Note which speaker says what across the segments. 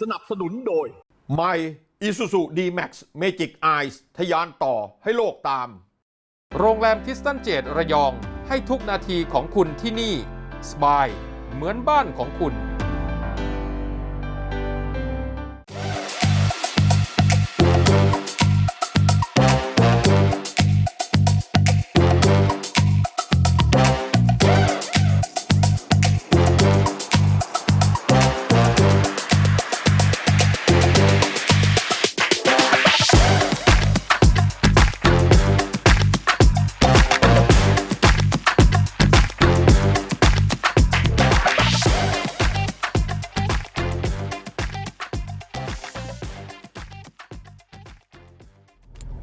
Speaker 1: สนับสนุนโดย ใหม่ Isuzu D-Max Magic Eyes ทะยานต่อให้โลกตาม
Speaker 2: โรงแรมคิสตันเจดระยอง ให้ทุกนาทีของคุณที่นี่สบายเหมือนบ้านของคุณ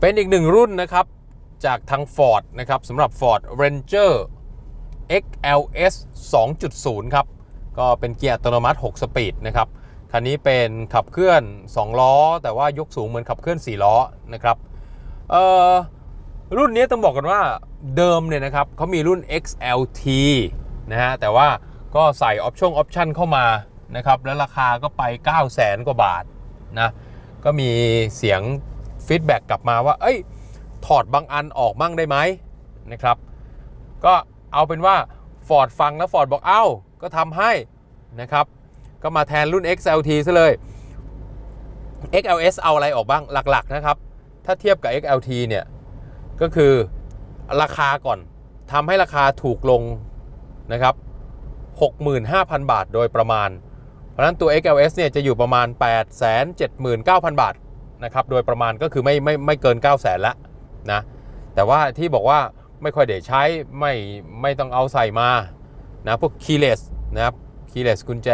Speaker 2: เป็นอีกหนึ่งรุ่นนะครับ จากทาง Ford นะครับสำหรับ Ford Ranger XLS 2.0 ครับ ก็เป็นเกียร์อัตโนมัติ 6 สปีดนะครับ คันนี้เป็นขับเคลื่อน 2 ล้อ แต่ว่ายกสูงเหมือนขับเคลื่อน 4 ล้อนะครับเออรุ่นนี้ต้องบอกกันว่าเดิมเนี่ยนะครับเขามีรุ่น XLT นะฮะแต่ว่าก็ใส่ออปชั่นออปชั่นเข้ามานะครับ แล้วราคาก็ไป 9 0 0 0 0 0กว่าบาทนะก็มีเสียง ฟีดแบ็กกลับมาว่า เอ้ย ถอดบางอันออกมั่งได้ไหมนะครับ ก็เอาเป็นว่า Ford ฟังแล้ว Ford บอกเอ้า ก็ทำให้นะครับ ก็มาแทนรุ่น XLT ซะเลย XLS เอาอะไรออกบ้างหลัก ๆ นะครับ ถ้าเทียบกับ XLT เนี่ย ก็คือราคาก่อนทำให้ราคาถูกลงนะครับ 65,000 บาทโดยประมาณ เพราะฉะนั้นตัว XLS เนี่ยจะอยู่ประมาณ 879,000 บาท นะครับโดยประมาณก็คือไม่ไม่ไม่เกิน 9 0 0 0 0แล้วนะแต่ว่าที่บอกว่าไม่ค่อยได้ใช้ไม่ไม่ต้องเอาใส่มานะพวก keyless นะครับ keyless กุญแจ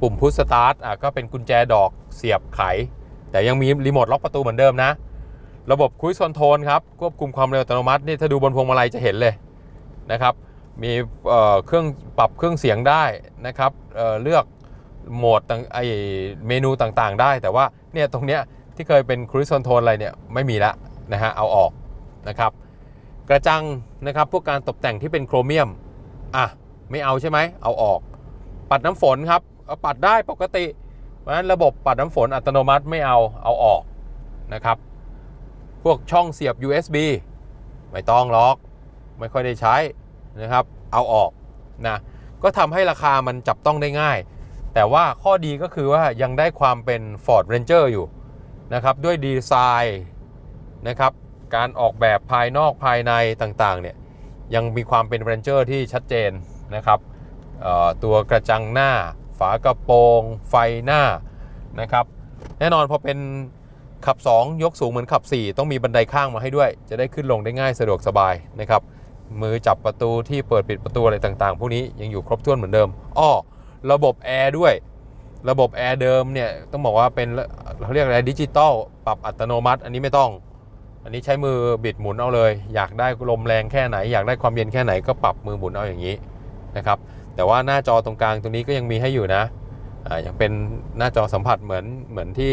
Speaker 2: ปุ่ม push start อะก็เป็นกุญแจดอกเสียบไข แต่ยังมีรีโมทล็อกประตูเหมือนเดิมนะ ระบบ cruise control ครับควบคุมความเร็วอัตโนมัตินี่ถ้าดูบนพวงมาลัยจะเห็นเลยนะครับมีเครื่องปรับเครื่องเสียงได้นะครับเเลือกโหมดต่างไอเมนูต่างๆ ได้แต่ว่าเนี่ยตรงเนี้ย ที่เคยเป็น cruise control อะไรเนี่ยไม่มีละนะฮะเอาออกนะครับ กระจังนะครับพวกการตกแต่งที่เป็นโครเมียมอะไม่เอาใช่ไหมเอาออก ปัดน้ำฝนครับเอาปัดได้ปกติ เพราะฉะนั้นระบบปัดน้ำฝนอัตโนมัติไม่เอาเอาออกนะครับ พวกช่องเสียบ USB ไม่ต้องล็อกไม่ค่อยได้ใช้นะครับ เอาออกนะก็ทำให้ราคามันจับต้องได้ง่าย แต่ว่าข้อดีก็คือว่ายังได้ความเป็น Ford Ranger อยู่ นะครับด้วยดีไซน์นะครับการออกแบบภายนอกภายในต่างๆเนี่ยยังมีความเป็น Ranger ที่ชัดเจนนะครับตัวกระจังหน้า ฝากระโปรง ไฟหน้านะครับแน่นอนพอเป็นขับ 2 ยกสูงเหมือนขับ 4 ต้องมีบันไดข้างมาให้ด้วย จะได้ขึ้นลงได้ง่ายสะดวกสบายนะครับมือจับประตูที่เปิดปิดประตูอะไรต่างๆ พวกนี้ยังอยู่ครบถ้วนเหมือนเดิมอ้อระบบแอร์ด้วย ระบบแอร์เดิมเนี่ยต้องบอกว่าเป็น เขาเรียกอะไรดิจิตอลปรับอัตโนมัติ อันนี้ไม่ต้อง อันนี้ใช้มือบิดหมุนเอาเลย อยากได้ลมแรงแค่ไหน อยากได้ความเย็นแค่ไหนก็ปรับมือหมุนเอาอย่างนี้นะครับแต่ว่าหน้าจอตรงกลางตรงนี้ก็ยังมีให้อยู่นะอ่ายังเป็นหน้าจอสัมผัสเหมือนเหมือนที่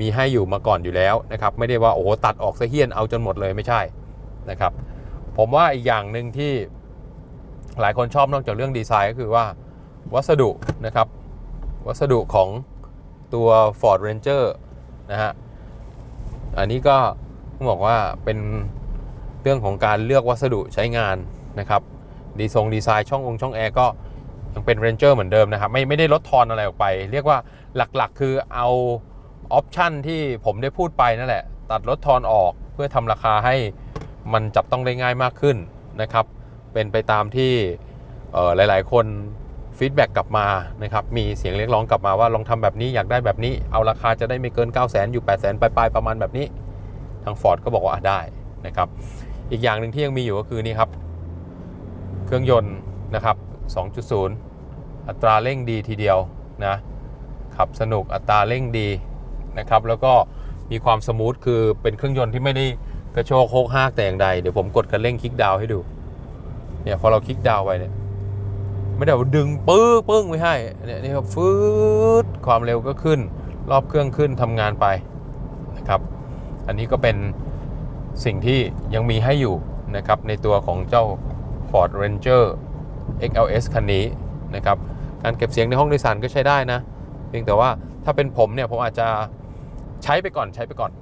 Speaker 2: มีให้อยู่มาก่อนอยู่แล้วนะครับไม่ได้ว่าโอ้ตัดออกซะเฮี้ยนเอาจนหมดเลยไม่ใช่นะครับผมว่าอีกอย่างหนึ่งที่หลายคนชอบนอกจากเรื่องดีไซน์ก็คือว่าวัสดุนะครับ วัสดุของ ตัว Ford Ranger นะฮะ อันนี้ก็ต้องบอกว่าเป็นเรื่องของการเลือกวัสดุใช้งานนะครับดีทรงดีไซน์ช่ององค์ช่องแอร์ก็ยังเป็น Ranger เหมือนเดิมนะครับ ไม่ไม่ได้ลดทอนอะไรออกไป เรียกว่าหลักๆ คือเอาออปชันที่ผมได้พูดไปนั่นแหละ ตัดลดทอนออกเพื่อทำราคาให้มันจับต้องได้ง่ายมากขึ้นนะครับ เป็นไปตามที่หลายๆ คน ฟีดแบ็กกลับมานะครับมีเสียงเรียกร้องกลับมาว่าลองทำแบบนี้อยากได้แบบนี้เอาราคาจะได้ไม่เกิน 9 0 0 0 0 0อยู่ 8 0 0 0 0 0ปลายๆประมาณแบบนี้ ทาง Ford ก็บอกว่าได้นะครับอีกอย่างหนึ่งที่ยังมีอยู่ก็คือนี่ครับ เครื่องยนต์นะครับ 2.0 อัตราเร่งดีทีเดียวนะขับสนุกอัตราเร่งดีนะครับแล้วก็มีความสมูทคือเป็นเครื่องยนต์ที่ไม่ได้กระโชกโคกห้ากแต่อย่างใด เดี๋ยวผมกดคันเร่งคลิกดาวให้ดูเนี่ยพอเราคลิกดาวไปเนี่ย ไม่ได้ว่าดึงปื้อปึ้งไม่ให้เนี่ยนี่ครับฟืดความเร็วก็ขึ้น รอบเครื่องขึ้นทำงานไปนะครับ อันนี้ก็เป็นสิ่งที่ยังมีให้อยู่นะครับในตัวของเจ้า Ford Ranger XLS คันนี้นะครับการเก็บเสียงในห้องโดยสารก็ใช้ได้นะ เพียงแต่ว่าถ้าเป็นผมเนี่ยผมอาจจะใช้ไปก่อนใช้ไปก่อน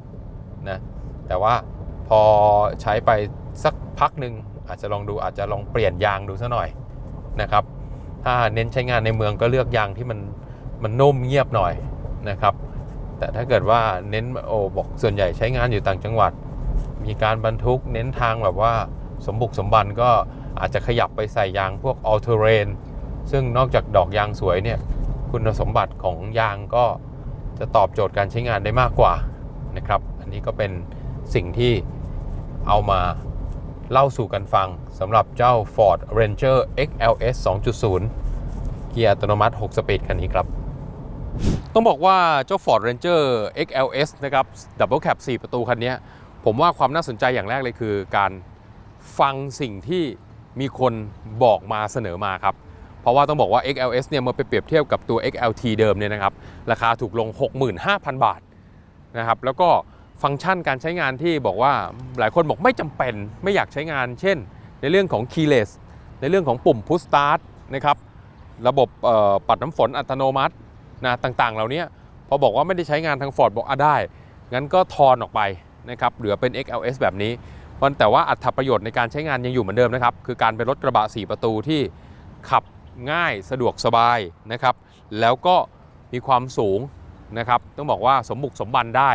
Speaker 2: นะแต่ว่าพอใช้ไปสักพักหนึ่งอาจจะลองดูอาจจะลองเปลี่ยนยางดูซะหน่อยนะครับ ถ้าเน้นใช้งานในเมืองก็เลือกยางที่มันมันนุ่มเงียบหน่อยนะครับ แต่ถ้าเกิดว่าเน้นโอ้บอกส่วนใหญ่ใช้งานอยู่ต่างจังหวัด มีการบรรทุกเน้นทางแบบว่าสมบุกสมบันก็อาจจะขยับไปใส่ยางพวก all terrain ซึ่งนอกจากดอกยางสวยเนี่ยคุณสมบัติของยางก็จะตอบโจทย์การใช้งานได้มากกว่านะครับ อันนี้ก็เป็นสิ่งที่เอามา เล่าสู่กันฟังสำหรับเจ้า Ford Ranger XLS 2.0 เกียร์อัตโนมัติ 6 สปีดคันนี้ครับ ต้องบอกว่าเจ้า Ford Ranger XLS นะครับ Double Cab 4 ประตูคันนี้ ผมว่าความน่าสนใจอย่างแรกเลยคือ การฟังสิ่งที่มีคนบอกมาเสนอมาครับ เพราะว่าต้องบอกว่า XLS เนี่ยเมื่อไปเปรียบเทียบกับตัว XLT เดิมเนี่ยนะครับ ราคาถูกลง 65,000 บาทนะครับ แล้วก็ ฟังก์ชันการใช้งานที่บอกว่าหลายคนบอกไม่จำเป็นไม่อยากใช้งาน เช่น ในเรื่องของ keyless ในเรื่องของปุ่ม push start นะครับระบบปัดน้ำฝนอัตโนมัตินะต่างๆ เหล่านี้พอบอกว่าไม่ได้ใช้งานทาง Ford บอกอะได้ งั้นก็ทอนออกไปนะครับเหลือเป็น XLS แบบนี้มันแต่ว่าอัตประโยชน์ในการใช้งานยังอยู่เหมือนเดิมนะครับ คือการเป็นรถกระบะ 4 ประตูที่ขับง่ายสะดวกสบายนะครับ แล้วก็มีความสูงนะครับ ต้องบอกว่าสมบุกสมบันได้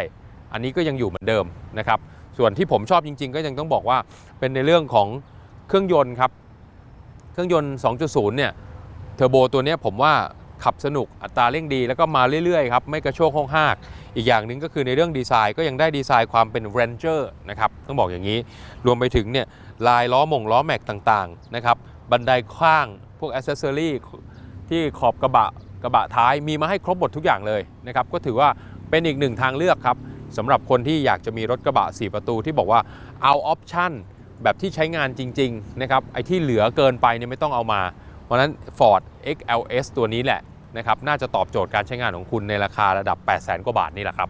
Speaker 2: อันนี้ก็ยังอยู่เหมือนเดิมนะครับ ส่วนที่ผมชอบจริง ๆ ก็ยังต้องบอกว่าเป็นในเรื่องของเครื่องยนต์ครับ เครื่องยนต์ 2.0 เนี่ยเทอร์โบตัวนี้ผมว่าขับสนุกอัตราเร่งดี แล้วก็มาเรื่อยๆครับไม่กระโชกห้องหากอีกอย่างหนึ่งก็คือในเรื่องดีไซน์ก็ยังได้ดีไซน์ความเป็น Ranger นะครับต้องบอกอย่างนี้รวมไปถึงเนี่ยลายล้อมงล้อแม็กต่างๆนะครับบันไดข้างพวกอ c เซอรี่ที่ขอบกระบะกระบะท้ายมีมาให้ครบหมดทุกอย่างเลยนะครับก็ถือว่าเป็นอีกหนึ่งทางเลือกครับ สำหรับคนที่อยากจะมีรถกระบะ 4 ประตูที่บอกว่าเอาออปชั่นแบบที่ใช้งานจริงๆนะครับไอ้ที่เหลือเกินไปเนี่ยไม่ต้องเอามา เพราะฉะนั้น Ford XLS ตัวนี้แหละนะครับน่าจะตอบโจทย์การใช้งานของคุณในราคาระดับ 8 0 0 0 0 0 กว่าบาทนี่แหละครับ